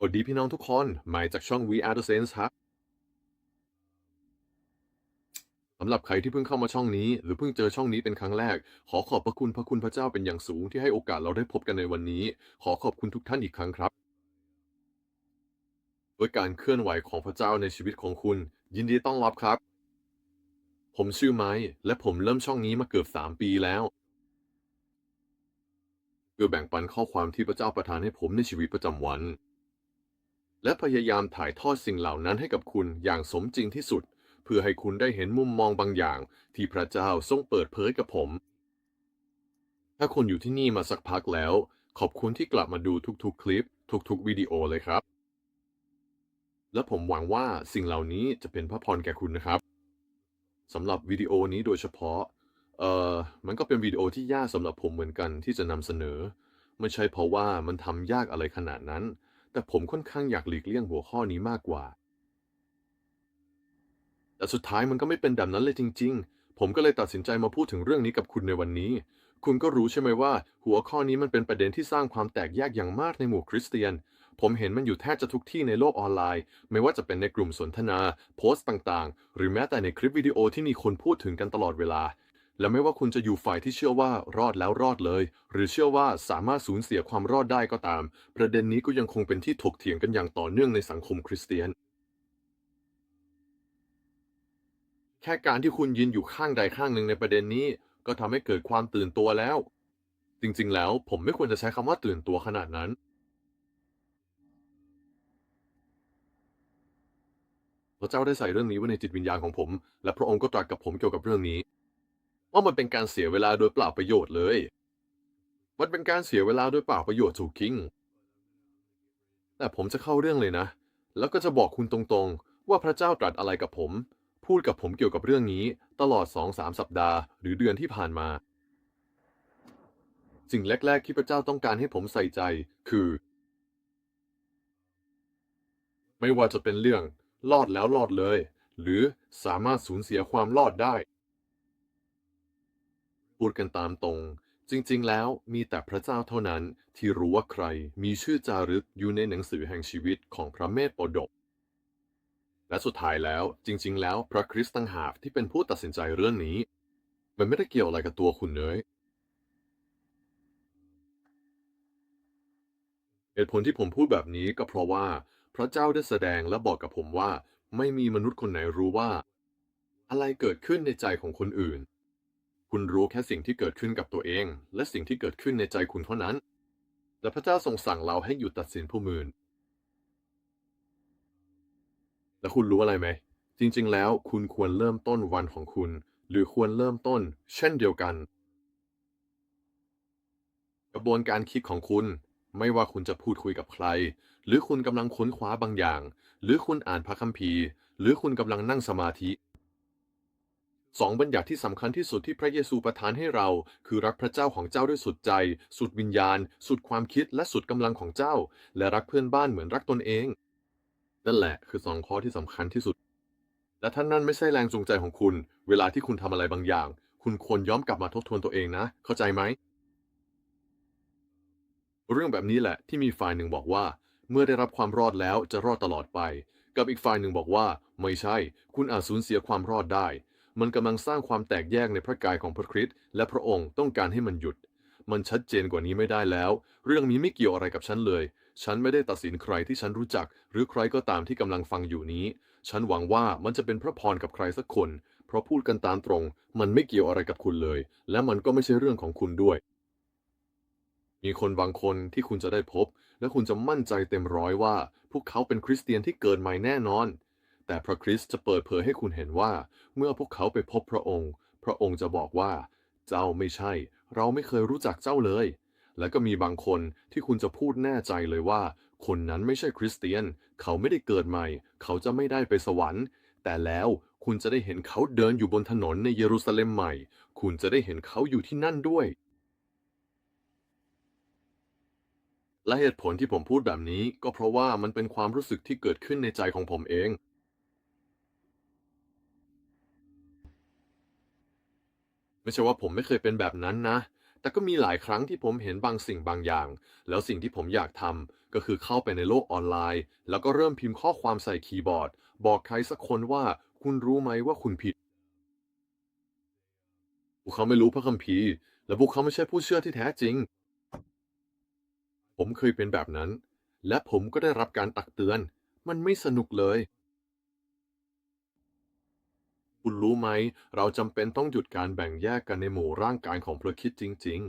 สวัสดีพี่น้องทุกคนหมายจากช่อง We Are the Saints ครับสำหรับใครที่เพิ่งเข้ามาช่องนี้ หรือเพิ่งเจอช่องนี้เป็นครั้งแรก ขอขอบพระคุณพระคุณพระเจ้าเป็นอย่างสูงที่ให้โอกาสเราได้พบกันในวันนี้ ขอขอบคุณทุกท่านอีกครั้งครับด้วยการเคลื่อนไหวของพระเจ้าในชีวิตของคุณ ยินดีต้อนรับครับ ผมชื่อไม้ และผมเริ่มช่องนี้มาเกือบสามปีแล้วเพื่อแบ่งปันข้อความที่พระเจ้าประทานให้ผมในชีวิตประจำวัน และพยายามถ่ายทอดสิ่งเหล่านั้นให้กับคุณอย่างสมจริงที่สุด เพื่อให้คุณได้เห็นมุมมองบางอย่าง ที่พระเจ้าทรงเปิดเผยกับผม ถ้าคุณอยู่ที่นี่มาสักพักแล้ว ขอบคุณที่กลับมาดูทุกๆ คลิป ทุกๆ วิดีโอเลยครับ และผมหวังว่าสิ่งเหล่านี้จะเป็นพระพรแก่คุณนะครับสำหรับวิดีโอนี้โดยเฉพาะ เอ่อ มันก็เป็นวิดีโอที่ยากสำหรับผมเหมือนกันที่จะนำเสนอ ไม่ใช่เพราะว่ามันทำยากอะไรขนาดนั้น แต่ผมค่อนข้างอยากหลีกเลี่ยงหัวข้อนี้มากกว่า แต่สุดท้ายมันก็ไม่เป็นแบบนั้นเลยจริง ๆ ผมก็เลยตัดสินใจมาพูดถึงเรื่องนี้กับคุณในวันนี้ คุณก็รู้ใช่ไหมว่า หัวข้อนี้มันเป็นประเด็นที่สร้างความแตกแยกอย่างมากในหมู่คริสเตียน ผมเห็นมันอยู่แทบจะทุกที่ในโลกออนไลน์ ไม่ว่าจะเป็นในกลุ่มสนทนา โพสต์ต่างๆ หรือแม้แต่ในคลิปวิดีโอที่มีคนพูดถึงกันตลอดเวลา และไม่ว่าคุณจะอยู่ฝ่ายที่เชื่อว่ารอดแล้วรอดเลย หรือเชื่อว่าสามารถสูญเสียความรอดได้ก็ตาม ประเด็นนี้ก็ยังคงเป็นที่ถกเถียงกันอย่างต่อเนื่องในสังคมคริสเตียน แค่การที่คุณยืนอยู่ข้างใดข้างหนึ่งในประเด็นนี้ ก็ทำให้เกิดความตื่นตัวแล้ว จริงๆ แล้วผมไม่ควรจะใช้คำว่าตื่นตัวขนาดนั้นพระเจ้าได้ใส่เรื่องนี้ไว้ในจิตวิญญาณของผม และพระองค์ก็ตรัสกับผมเกี่ยวกับเรื่องนี้ ว่ามันเป็นการเสียเวลาโดยเปล่าประโยชน์เลย มันเป็นการเสียเวลาโดยเปล่าประโยชน์ถูกคิง แต่ผมจะเข้าเรื่องเลยนะ แล้วก็จะบอกคุณตรงๆ ว่าพระเจ้าตรัสอะไรกับผม พูดกับผมเกี่ยวกับเรื่องนี้ ตลอดสองสามสัปดาห์หรือเดือนที่ผ่านมา สิ่งแรก ๆ ที่พระเจ้าต้องการให้ผมใส่ใจ คือ ไม่ว่าจะเป็นเรื่องรอดแล้วรอดเลย หรือสามารถสูญเสียความรอดได้ พูดกันตามตรง จริง ๆ แล้วมีแต่พระเจ้าเท่านั้นที่รู้ว่าใครมีชื่อจารึกอยู่ในหนังสือแห่งชีวิตของพระเมธโปดก และสุดท้ายแล้วจริง ๆ แล้วพระคริสต์ต่างหากที่เป็นผู้ตัดสินใจเรื่องนี้ มันไม่ได้เกี่ยวอะไรกับตัวคุณเลยเหตุผลที่ผมพูดแบบนี้ก็เพราะว่า พระเจ้าได้แสดงและบอกกับผมว่า ไม่มีมนุษย์คนไหนรู้ว่า อะไรเกิดขึ้นในใจของคนอื่น คุณรู้แค่สิ่งที่เกิดขึ้นกับตัวเอง และสิ่งที่เกิดขึ้นในใจคุณเท่านั้น แต่พระเจ้าทรงสั่งเราให้หยุดตัดสินผู้อื่นและคุณรู้อะไรไหม จริง ๆ แล้วคุณควรเริ่มต้นวันของคุณ หรือควรเริ่มต้น เช่นเดียวกัน กระบวนการคิดของคุณ ไม่ว่าคุณจะพูดคุยกับใคร หรือคุณกำลังค้นคว้าบางอย่าง หรือคุณอ่านพระคัมภีร์ หรือคุณกำลังนั่งสมาธิ สองบัญญัติที่สำคัญที่สุดที่พระเยซูประทานให้เรา คือรักพระเจ้าของเจ้าด้วยสุดใจ สุดวิญญาณ สุดความคิดและสุดกำลังของเจ้า และรักเพื่อนบ้านเหมือนรักตนเอง นั่นแหละคือสองข้อที่สำคัญที่สุด และถ้านนั่นไม่ใช่แรงจูงใจของคุณ เวลาที่คุณทำอะไรบางอย่าง คุณควรย้อนกลับมาทบทวนตัวเองนะ เข้าใจไหม เรื่องแบบนี้แหละที่มีฝ่ายหนึ่งบอกว่า เมื่อได้รับความรอดแล้วจะรอดตลอดไป กับอีกฝ่ายหนึ่งบอกว่า ไม่ใช่ คุณอาจสูญเสียความรอดได้ มันกำลังสร้างความแตกแยกในพระกายของพระคริสต์และพระองค์ต้องการให้มันหยุด มันชัดเจนกว่านี้ไม่ได้แล้ว เรื่องนี้ไม่เกี่ยวอะไรกับฉันเลย ฉันไม่ได้ตัดสินใครที่ฉันรู้จัก หรือใครก็ตามที่กำลังฟังอยู่นี้ ฉันหวังว่ามันจะเป็นพระพรกับใครสักคน เพราะพูดกันตามตรง มันไม่เกี่ยวอะไรกับคุณเลย และมันก็ไม่ใช่เรื่องของคุณด้วย มีคนบางคนที่คุณจะได้พบ และคุณจะมั่นใจเต็มร้อยว่า พวกเขาเป็นคริสเตียนที่เกิดใหม่แน่นอน แต่พระคริสต์จะเปิดเผยให้คุณเห็นว่า เมื่อพวกเขาไปพบพระองค์ พระองค์จะบอกว่า เจ้าไม่ใช่ เราไม่เคยรู้จักเจ้าเลย และก็มีบางคนที่คุณจะพูดแน่ใจเลยว่า คนนั้นไม่ใช่คริสเตียน เขาไม่ได้เกิดใหม่ เขาจะไม่ได้ไปสวรรค์ แต่แล้วคุณจะได้เห็นเขาเดินอยู่บนถนนในเยรูซาเล็มใหม่ คุณจะได้เห็นเขาอยู่ที่นั่นด้วย และเหตุผลที่ผมพูดแบบนี้ก็เพราะว่ามันเป็นความรู้สึกที่เกิดขึ้นในใจของผมเอง ไม่ใช่ว่าผมไม่เคยเป็นแบบนั้นนะ แต่ก็มีหลายครั้งที่ผมเห็นบางสิ่งบางอย่าง แล้วสิ่งที่ผมอยากทำก็คือเข้าไปในโลกออนไลน์ แล้วก็เริ่มพิมพ์ข้อความใส่คีย์บอร์ด บอกใครสักคนว่าคุณรู้ไหมว่าคุณผิด พวกเขาไม่รู้พระคัมภีร์ และพวกเขาไม่ใช่ผู้เชื่อที่แท้จริง ผมเคยเป็นแบบนั้น และผมก็ได้รับการตักเตือน มันไม่สนุกเลย คุณรู้ไหม เราจำเป็นต้องหยุดการแบ่งแยกกันในหมู่ร่างกายของพระคิดจริง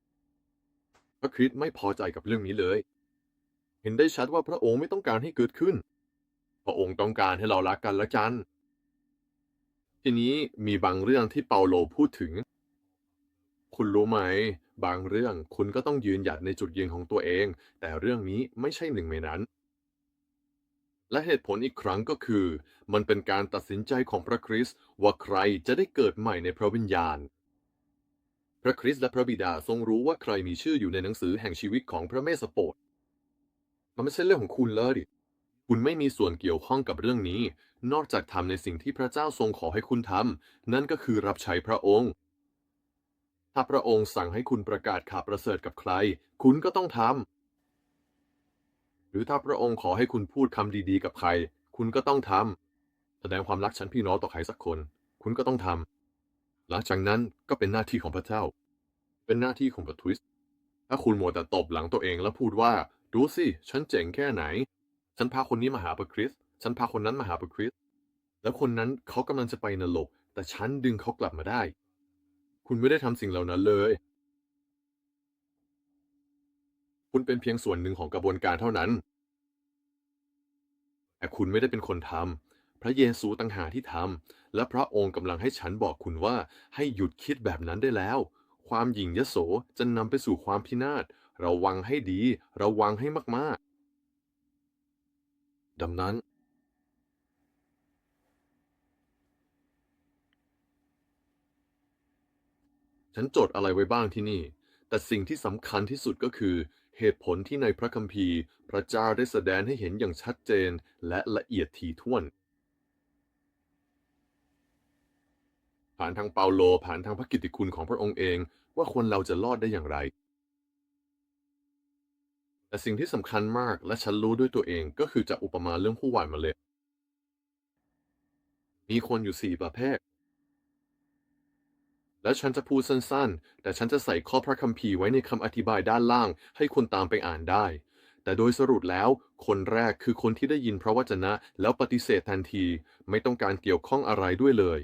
ๆ พระคริดไม่พอใจกับเรื่องนี้เลย เห็นได้ชัดว่าพระองค์ไม่ต้องการให้เกิดขึ้น พระองค์ต้องการให้เรารักกันและกัน ทีนี้มีบางเรื่องที่เปาโลพูดถึง คุณรู้ไหม บางเรื่องคุณก็ต้องยืนหยัดในจุดยืนของตัวเอง แต่เรื่องนี้ไม่ใช่หนึ่งในนั้น และเหตุผลอีกครั้งก็คือ มันเป็นการตัดสินใจของพระคริสต์ว่าใครจะได้เกิดใหม่ในพระวิญญาณ พระคริสต์และพระบิดาทรงรู้ว่าใครมีชื่ออยู่ในหนังสือแห่งชีวิตของพระเมสสโปดมันไม่ใช่เรื่องของคุณเลยดิคุณไม่มีส่วนเกี่ยวข้องกับเรื่องนี้ นอกจากทำในสิ่งที่พระเจ้าทรงขอให้คุณทำนั่นก็คือรับใช้พระองค์ ถ้าพระองค์สั่งให้คุณประกาศข่าวประเสริฐกับใคร คุณก็ต้องทำ หรือถ้าพระองค์ขอให้คุณพูดคำดีๆ กับใคร คุณก็ต้องทำแสดงความรักฉันพี่น้องต่อใครสักคน คุณก็ต้องทำหลังจากนั้นก็เป็นหน้าที่ของพระเจ้า เป็นหน้าที่ของพระทวิสต์ถ้าคุณมัวแต่ตบหลังตัวเองแล้วพูดว่าดูสิฉันเจ๋งแค่ไหน ฉันพาคนนี้มาหาพระคริสต์ฉันพาคนนั้นมาหาพระคริสต์แล้วคนนั้นเขากำลังจะไปนรกแต่ฉันดึงเขากลับมาได้ คุณไม่ได้ทำสิ่งเหล่านั้นเลย คุณเป็นเพียงส่วนหนึ่งของกระบวนการเท่านั้น แต่คุณไม่ได้เป็นคนทำ พระเยซูตั้งหากที่ทำ และพระองค์กำลังให้ฉันบอกคุณว่าให้หยุดคิดแบบนั้นได้แล้ว ความหยิ่งยโสจะนำไปสู่ความพินาศ ระวังให้ดี ระวังให้มากๆ ดังนั้นฉันจดอะไรไว้บ้างที่นี่ แต่สิ่งที่สำคัญที่สุดก็คือ เหตุผลที่ในพระคัมภีร์ พระเจ้าได้แสดงให้เห็นอย่างชัดเจนและละเอียดถี่ถ้วน ผ่านทางเปาโลผ่านทางพระกิตติคุณของพระองค์เองว่าคนเราจะรอดได้อย่างไรแต่สิ่งที่สำคัญมากและฉันรู้ด้วยตัวเองก็คือจากอุปมาเรื่องผู้หวานเมล็ดมีคนอยู่สี่ประเภท และฉันจะพูดสั้นๆ แต่ฉันจะใส่ข้อพระคัมภีร์ไว้ในคำอธิบายด้านล่างให้คนตามไปอ่านได้ แต่โดยสรุปแล้ว คนแรกคือคนที่ได้ยินพระวจนะ แล้วปฏิเสธทันที ไม่ต้องการเกี่ยวข้องอะไรด้วยเลย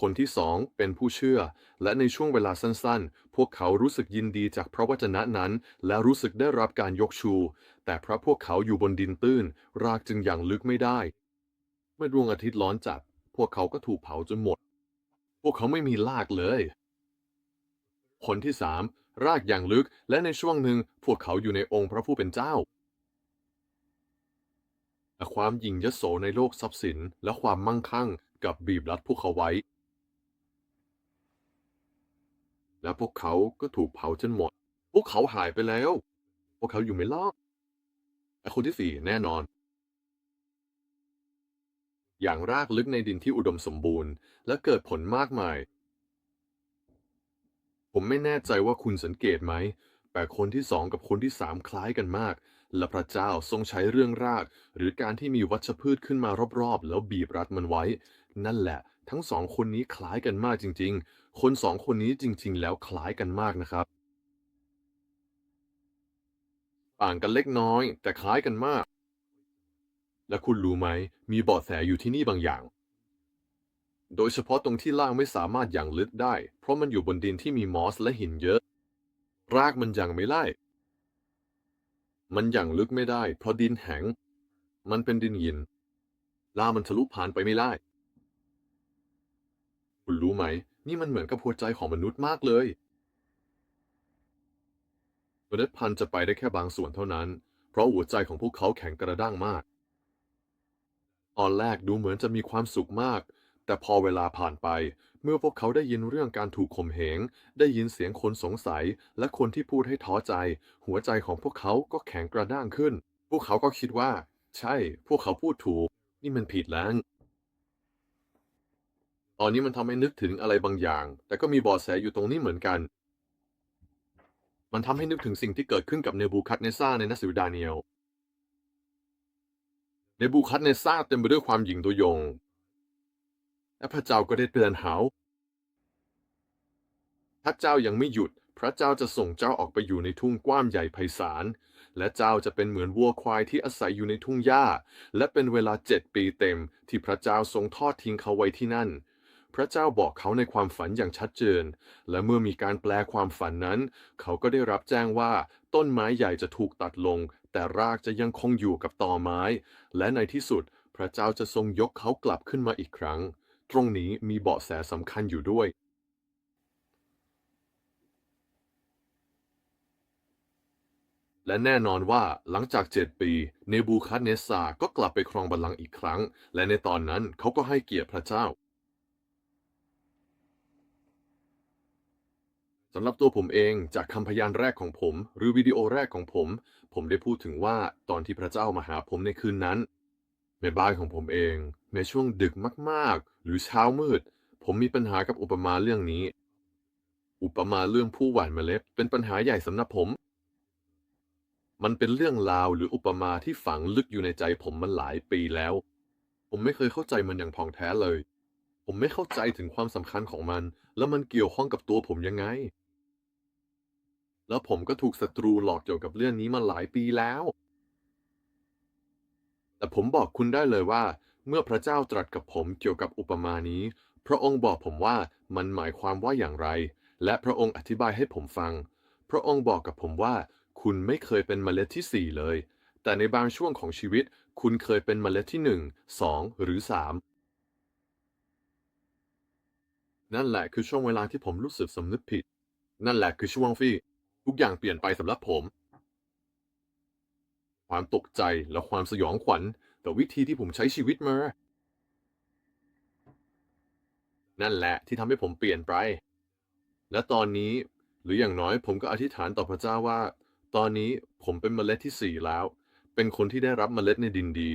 คนที่สองเป็นผู้เชื่อ และในช่วงเวลาสั้นๆ พวกเขารู้สึกยินดีจากพระวจนะนั้น และรู้สึกได้รับการยกชู แต่เพราะพวกเขาอยู่บนดินตื้น รากจึงอย่างลึกไม่ได้ เมื่อดวงอาทิตย์ร้อนจัดพวกเขาก็ถูกเผาจนหมด พวกเขาไม่มีรากเลย คนที่สามรากอย่างลึก และในช่วงหนึ่งพวกเขาอยู่ในองค์พระผู้เป็นเจ้าแต่ความยิ่งยโสในโลกทรัพย์สินและความมั่งคั่งกับบีบรัดพวกเขาไว้ และพวกเขาก็ถูกเผาจนหมด พวกเขาหายไปแล้ว พวกเขาอยู่ไม่รอดแต่คนที่สี่แน่นอน อย่างรากลึกในดินที่อุดมสมบูรณ์ และเกิดผลมากมาย ผมไม่แน่ใจว่าคุณสังเกตไหม แต่คนที่สองกับคนที่สามคล้ายกันมาก และพระเจ้าทรงใช้เรื่องราก หรือการที่มีวัชพืชขึ้นมารอบๆ แล้วบีบรัดมันไว้ นั่นแหละ ทั้งสองคนนี้คล้ายกันมากจริง ๆ คนสองคนนี้จริง ๆ แล้วคล้ายกันมากนะครับ ต่างกันเล็กน้อย แต่คล้ายกันมาก และคุณรู้ไหม มีเบาะแสอยู่ที่นี่บางอย่าง โดยเฉพาะตรงที่ล่างไม่สามารถอย่างลึกได้ เพราะมันอยู่บนดินที่มีมอสและหินเยอะ รากมันยังไม่ไล่มันอย่างลึกไม่ได้ เพราะดินแข็ง มันเป็นดินหินลามันทะลุผ่านไปไม่ได้ คุณรู้ไหม นี่มันเหมือนกับหัวใจของมนุษย์มากเลยเมล็ดพันธุ์จะไปได้แค่บางส่วนเท่านั้น เพราะหัวใจของพวกเขาแข็งกระด้างมาก ตอนแรกดูเหมือนจะมีความสุขมาก แต่พอเวลาผ่านไป เมื่อพวกเขาได้ยินเรื่องการถูกข่มเหง ได้ยินเสียงคนสงสัย และคนที่พูดให้ท้อใจ หัวใจของพวกเขาก็แข็งกระด้างขึ้น พวกเขาก็คิดว่า ใช่ พวกเขาพูดถูก นี่มันผิดแล้วตอนนี้มันทำให้นึกถึงอะไรบางอย่าง แต่ก็มีเบาะแสอยู่ตรงนี้เหมือนกัน มันทำให้นึกถึงสิ่งที่เกิดขึ้นกับเนบูคัดเนซาในหนังสือดาเนียลเนบูคัดเนซาเต็มไปด้วยความหยิ่งตัวยง และพระเจ้าก็ได้เตือนเขาถ้าเจ้ายังไม่หยุด พระเจ้าจะส่งเจ้าออกไปอยู่ในทุ่งกว้างใหญ่ไพศาล และเจ้าจะเป็นเหมือนวัวควายที่อาศัยอยู่ในทุ่งหญ้า และเป็นเวลาเจ็ดปีเต็ม ที่พระเจ้าทรงทอดทิ้งเขาไว้ที่นั่น พระเจ้าบอกเขาในความฝันอย่างชัดเจน และเมื่อมีการแปลความฝันนั้น เขาก็ได้รับแจ้งว่า ต้นไม้ใหญ่จะถูกตัดลง แต่รากจะยังคงอยู่กับตอไม้ และในที่สุด พระเจ้าจะทรงยกเขากลับขึ้นมาอีกครั้ง ตรงนี้มีเบาะแสสำคัญอยู่ด้วย และแน่นอนว่าหลังจากเจ็ดปี เนบูคัดเนสซาก็กลับไปครองบัลลังก์อีกครั้ง และในตอนนั้นเขาก็ให้เกียรติพระเจ้าสำหรับตัวผมเองจากคำพยานแรกของผม หรือวิดีโอแรกของผม ผมได้พูดถึงว่าตอนที่พระเจ้ามาหาผมในคืนนั้น ในบ้านของผมเอง ในช่วงดึกมากๆ หรือเช้ามืด ผมมีปัญหากับอุปมาเรื่องนี้ อุปมาเรื่องผู้หว่านเมล็ดเป็นปัญหาใหญ่สำหรับผม มันเป็นเรื่องราวหรืออุปมาที่ฝังลึกอยู่ในใจผมมันหลายปีแล้ว ผมไม่เคยเข้าใจมันอย่างท่องแท้เลย ผมไม่เข้าใจถึงความสำคัญของมัน แล้วมันเกี่ยวข้องกับตัวผมยังไง แล้วผมก็ถูกศัตรูหลอกเกี่ยวกับเรื่องนี้มาหลายปีแล้ว แต่ผมบอกคุณได้เลยว่า เมื่อพระเจ้าตรัสกับผมเกี่ยวกับอุปมานี้ พระองค์บอกผมว่ามันหมายความว่าอย่างไร และพระองค์อธิบายให้ผมฟัง พระองค์บอกกับผมว่า คุณไม่เคยเป็นเมล็ดที่สี่เลย แต่ในบางช่วงของชีวิต คุณเคยเป็นเมล็ดที่หนึ่งสองหรือสามนั่นแหละคือช่วงเวลาที่ผมรู้สึกสำนึกผิด นั่นแหละคือช่วงที่ทุกอย่างเปลี่ยนไปสำหรับผม ความตกใจและความสยองขวัญแต่วิธีที่ผมใช้ชีวิตมา นั่นแหละที่ทำให้ผมเปลี่ยนไป และตอนนี้หรืออย่างน้อยผมก็อธิษฐานต่อพระเจ้าว่า ตอนนี้ผมเป็นเมล็ดที่สี่แล้ว เป็นคนที่ได้รับเมล็ดในดินดี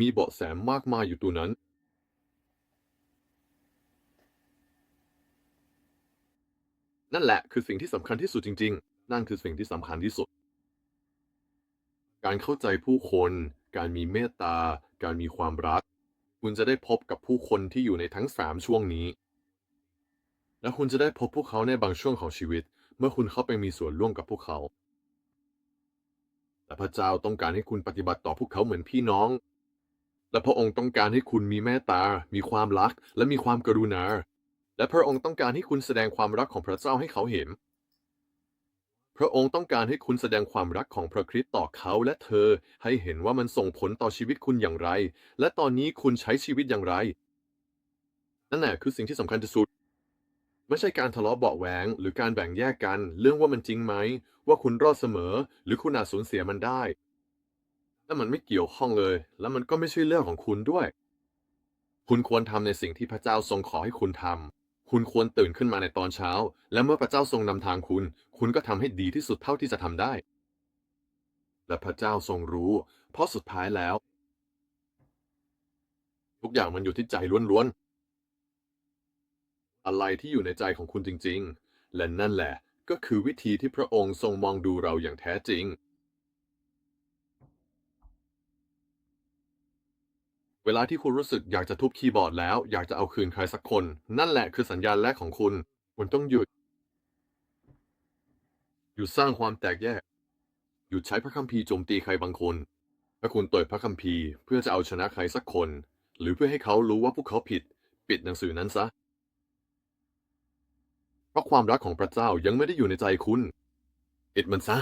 มีเบาะแสมากมายอยู่ตัวนั้น นั่นแหละคือสิ่งที่สำคัญที่สุดจริง ๆ นั่นคือสิ่งที่สำคัญที่สุด การเข้าใจผู้คน การมีเมตตา การมีความรัก คุณจะได้พบกับผู้คนที่อยู่ในทั้งสามช่วงนี้ และคุณจะได้พบพวกเขาในบางช่วงของชีวิต เมื่อคุณเข้าไปมีส่วนร่วมกับพวกเขา แต่พระเจ้าต้องการให้คุณปฏิบัติต่อพวกเขาเหมือนพี่น้อง และพระองค์ต้องการให้คุณมีเมตตา มีความรัก และมีความกรุณา และพระองค์ต้องการให้คุณแสดงความรักของพระเจ้าให้เขาเห็น พระองค์ต้องการให้คุณแสดงความรักของพระคริสต์ต่อเขาและเธอ ให้เห็นว่ามันส่งผลต่อชีวิตคุณอย่างไร และตอนนี้คุณใช้ชีวิตอย่างไร นั่นแหละคือสิ่งที่สำคัญที่สุด ไม่ใช่การทะเลาะเบาแหวงหรือการแบ่งแยกกัน เรื่องว่ามันจริงไหม ว่าคุณรอดเสมอ หรือคุณอาจสูญเสียมันได้และมันไม่เกี่ยวข้องเลย และมันก็ไม่ใช่เรื่องของคุณด้วย คุณควรทำในสิ่งที่พระเจ้าทรงขอให้คุณทำ คุณควรตื่นขึ้นมาในตอนเช้า และเมื่อพระเจ้าทรงนำทางคุณ คุณก็ทำให้ดีที่สุดเท่าที่จะทำได้ และพระเจ้าทรงรู้ เพราะสุดท้ายแล้ว ทุกอย่างมันอยู่ที่ใจล้วนๆ อะไรที่อยู่ในใจของคุณจริง ๆ และนั่นแหละก็คือวิธีที่พระองค์ทรงมองดูเราอย่างแท้จริง เวลาที่คุณรู้สึกอยากจะทุบคีย์บอร์ดแล้วอยากจะเอาคืนใครสักคน นั่นแหละคือสัญญาณแรกของคุณ คุณต้องหยุด หยุดสร้างความแตกแยก หยุดใช้พระคัมภีร์โจมตีใครบางคนถ้าคุณเปิดพระคัมภีร์เพื่อจะเอาชนะใครสักคน หรือเพื่อให้เขารู้ว่าพวกเขาผิด ปิดหนังสือนั้นซะ เพราะความรักของพระเจ้ายังไม่ได้อยู่ในใจคุณปิดมันซะ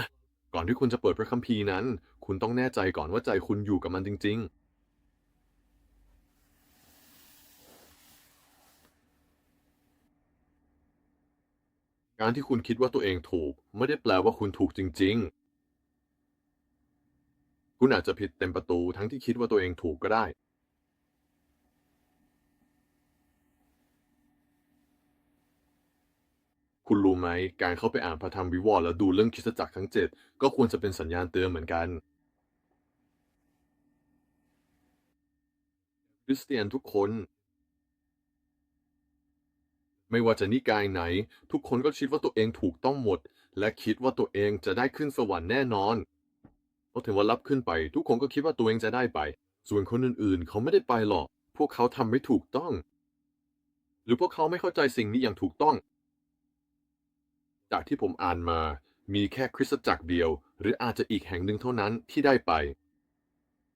ก่อนที่คุณจะเปิดพระคัมภีร์นั้น คุณต้องแน่ใจก่อนว่าใจคุณอยู่กับมันจริง ๆ การที่คุณคิดว่าตัวเองถูก ไม่ได้แปลว่าคุณถูกจริง ๆ คุณอาจจะผิดเต็มประตูทั้งที่คิดว่าตัวเองถูกก็ได้ คุณรู้ไหม การเข้าไปอ่านพระธรรมวิวรณ์แล้วดูเรื่องคริสตจักรทั้งเจ็ดก็ควรจะเป็นสัญญาณเตือนเหมือนกัน คริสเตียนทุกคน ไม่ว่าจะนิกายไหน ทุกคนก็คิดว่าตัวเองถูกต้องหมด และคิดว่าตัวเองจะได้ขึ้นสวรรค์แน่นอนพอถึงวันรับขึ้นไป ทุกคนก็คิดว่าตัวเองจะได้ไป ส่วนคนอื่นๆ เขาไม่ได้ไปหรอก พวกเขาทำไม่ถูกต้อง หรือพวกเขาไม่เข้าใจสิ่งนี้อย่างถูกต้อง จากที่ผมอ่านมามีแค่คริสตจักรเดียว หรืออาจจะอีกแห่งหนึ่งเท่านั้นที่ได้ไป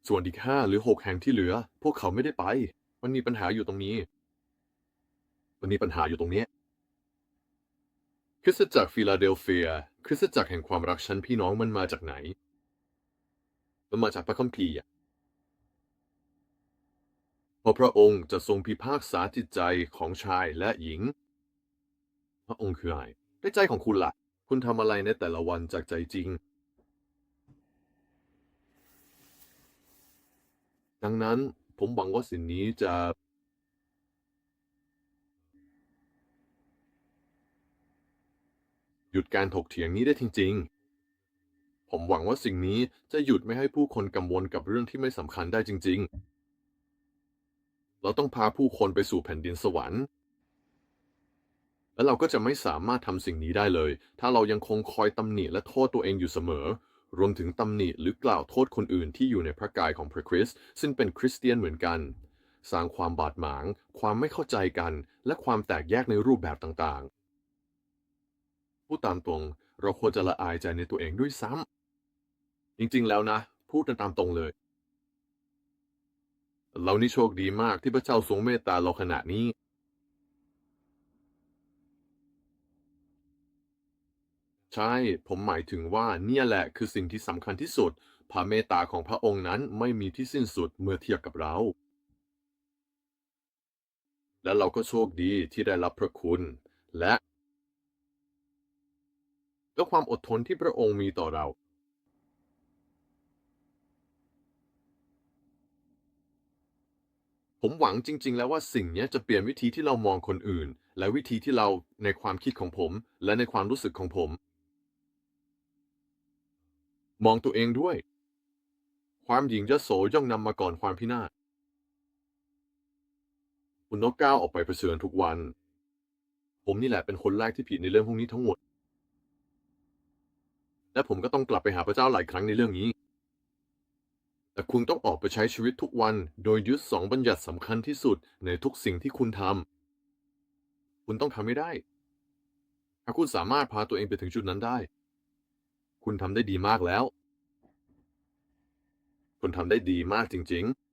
ส่วนอีกห้าหรือหกแห่งที่เหลือ พวกเขาไม่ได้ไป มันมีปัญหาอยู่ตรงนี้ มันมีปัญหาอยู่ตรงนี้คริสตจักรฟิลาเดลเฟีย คริสตจักรแห่งความรักชั้นพี่น้องมันมาจากไหน มันมาจากพระคัมภีร์เพราะพระองค์จะทรงพิพากษาจิตใจของชายและหญิง พระองค์คืออะไรในใจของคุณล่ะ คุณทำอะไรในแต่ละวันจากใจจริง ดังนั้นผมหวังว่าสิ่งนี้จะ ยุดการถกเถียงนี้ได้จริง ๆ ผมหวังว่าสิ่งนี้จะหยุดไม่ให้ผู้คนกังวลกับเรื่องที่ไม่สำคัญได้จริง ๆ เราต้องพาผู้คนไปสู่แผ่นดินสวรรค์ และเราก็จะไม่สามารถทำสิ่งนี้ได้เลย ถ้าเรายังคงคอยตำหนิและโทษตัวเองอยู่เสมอ รวมถึงตำหนิหรือกล่าวโทษคนอื่นที่อยู่ในพระกายของพระคริสต์ซึ่งเป็นคริสเตียนเหมือนกันสร้างความบาดหมาง ความไม่เข้าใจกัน และความแตกแยกในรูปแบบต่างๆ พูดตามตรง เราควรจะละอายใจในตัวเองด้วยซ้ำจริงๆแล้วนะ พูดกันตามตรงเลย เรานี่โชคดีมากที่พระเจ้าทรงเมตตาเราขนาดนี้ ใช่ ผมหมายถึงว่าเนี่ยแหละคือสิ่งที่สำคัญที่สุด พระเมตตาของพระองค์นั้นไม่มีที่สิ้นสุดเมื่อเทียบกับเรา และเราก็โชคดีที่ได้รับพระคุณ และ และความอดทนที่พระองค์มีต่อเรา ผมหวังจริง ๆ แล้วว่าสิ่งนี้จะเปลี่ยนวิธีที่เรามองคนอื่น และวิธีที่เราในความคิดของผม และในความรู้สึกของผม มองตัวเองด้วย ความหญิงยโสย่อมนำมาก่อนความพินาศคุณต้องก้าวออกไปเผชิญทุกวัน ผมนี่แหละเป็นคนแรกที่ผิดในเรื่องพวกนี้ทั้งหมด และผมก็ต้องกลับไปหาพระเจ้าหลายครั้งในเรื่องนี้ แต่คุณต้องออกไปใช้ชีวิตทุกวัน โดยยึดสองบัญญัติสำคัญที่สุดในทุกสิ่งที่คุณทำ คุณต้องทำให้ได้ ถ้าคุณสามารถพาตัวเองไปถึงจุดนั้นได้ คุณทำได้ดีมากแล้ว คุณทำได้ดีมากจริง ๆ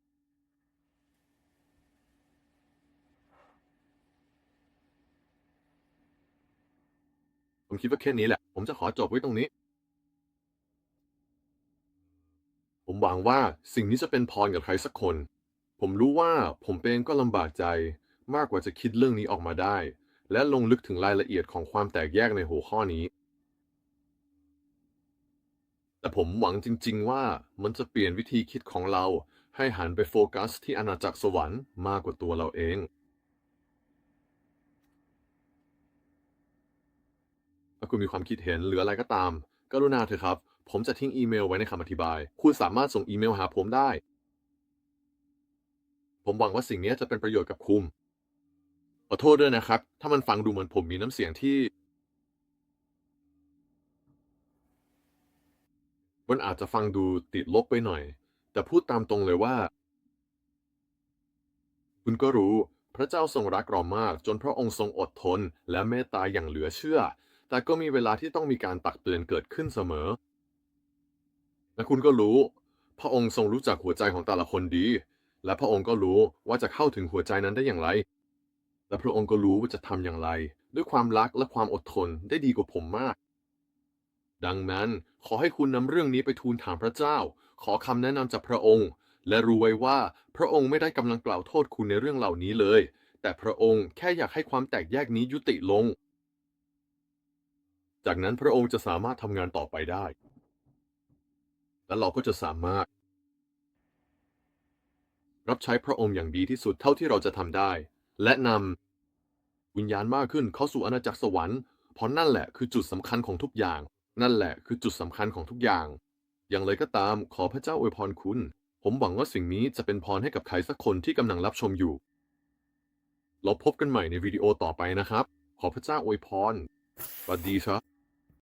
ผมคิดว่าแค่นี้แหละ ผมจะขอจบไว้ตรงนี้ ผมหวังว่าสิ่งนี้จะเป็นพรกับใครสักคน ผมรู้ว่าผมเองก็ลำบากใจมากกว่าจะคิดเรื่องนี้ออกมาได้ และลงลึกถึงรายละเอียดของความแตกแยกในหัวข้อนี้ แต่ผมหวังจริง ๆ ว่ามันจะเปลี่ยนวิธีคิดของเราให้หันไปโฟกัสที่อาณาจักรสวรรค์มากกว่าตัวเราเอง ถ้าคุณมีความคิดเห็นหรืออะไรก็ตาม กรุณาเถอะครับ ผมจะทิ้งอีเมลไว้ในคำอธิบาย คุณสามารถส่งอีเมลหาผมได้ ผมหวังว่าสิ่งนี้จะเป็นประโยชน์กับคุณขอโทษด้วยนะครับ ถ้ามันฟังดูเหมือนผมมีน้ำเสียงที่ มันอาจจะฟังดูติดลบไปหน่อย แต่พูดตามตรงเลยว่า คุณก็รู้ พระเจ้าทรงรักเรามาก จนพระองค์ทรงอดทน และเมตตาอย่างเหลือเชื่อ แต่ก็มีเวลาที่ต้องมีการตักเตือนเกิดขึ้นเสมอ และคุณก็รู้ พระองค์ทรงรู้จักหัวใจของแต่ละคนดี และพระองค์ก็รู้ว่าจะเข้าถึงหัวใจนั้นได้อย่างไร และพระองค์ก็รู้ว่าจะทำอย่างไร ด้วยความรักและความอดทนได้ดีกว่าผมมาก ดังนั้นขอให้คุณนำเรื่องนี้ไปทูลถามพระเจ้า ขอคำแนะนำจากพระองค์ และรู้ไว้ว่าพระองค์ไม่ได้กำลังกล่าวโทษคุณในเรื่องเหล่านี้เลย แต่พระองค์แค่อยากให้ความแตกแยกนี้ยุติลง จากนั้นพระองค์จะสามารถทำงานต่อไปได้ และเราก็จะสามารถ รับใช้พระองค์อย่างดีที่สุดเท่าที่เราจะทำได้ และนำวิญญาณมากขึ้นเข้าสู่อาณาจักรสวรรค์เพราะนั่นแหละคือจุดสำคัญของทุกอย่าง นั่นแหละคือจุดสำคัญของทุกอย่าง อย่างไรก็ตามขอพระเจ้าอวยพรคุณ ผมหวังว่าสิ่งนี้จะเป็นพรให้กับใครสักคนที่กำลังรับชมอยู่ เราพบกันใหม่ในวิดีโอต่อไปนะครับ ขอพระเจ้าอวยพรสวัสดีครับ